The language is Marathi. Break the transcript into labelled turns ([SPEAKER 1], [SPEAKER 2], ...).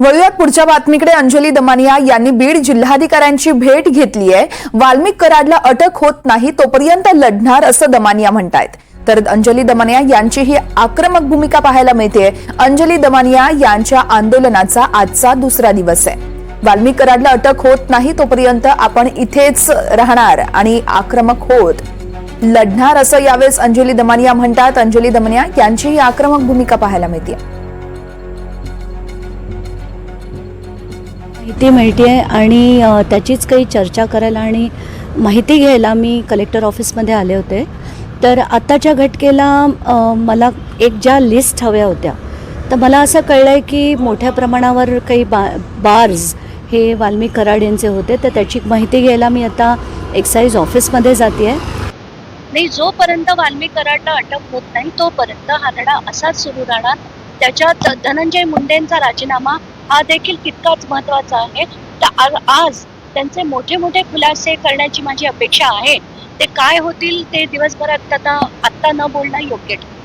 [SPEAKER 1] वळूयात पुढच्या बातमीकडे. अंजली दमानिया यांनी बीड जिल्हाधिकाऱ्यांची भेट घेतली आहे. वाल्मिक कराडला अटक होत नाही तोपर्यंत लढणार असं दमानिया म्हणतायत. तर अंजली दमानिया यांची ही आक्रमक भूमिका पाहायला मिळते अंजली दमानिया यांच्या आंदोलनाचा आजचा दुसरा दिवस आहे. वाल्मिक कराडला अटक होत नाही तोपर्यंत आपण इथेच राहणार आणि आक्रमक होत लढणार असं यावेळेस अंजली दमानिया म्हणतात. अंजली दमानिया यांची ही आक्रमक भूमिका पाहायला मिळते
[SPEAKER 2] माहिती मिळते आहे आणि त्याचीच काही चर्चा करायला आणि माहिती घ्यायला मी कलेक्टर ऑफिसमध्ये आले होते. तर आत्ताच्या घटकेला मला एक ज्या लिस्ट हव्या होत्या तर मला असं कळलं आहे की मोठ्या प्रमाणावर काही बा बार्स हे वाल्मिक कराड यांचे होते तर त्याची माहिती घ्यायला मी आता एक्साईज ऑफिसमध्ये जाते आहे
[SPEAKER 3] नाही जोपर्यंत वाल्मिक कराडला अटक होत नाही तोपर्यंत हा लढा असाच सुरू राहणार. त्याच्यात धनंजय मुंडेंचा राजीनामा हा देखील तितकाच महत्त्वाचा आहे. तर आज त्यांचे मोठे मोठे खुलासे करण्याची माझी अपेक्षा आहे. ते काय होतील ते दिवसभरात आता आत्ता न बोलणं योग्य ठरेल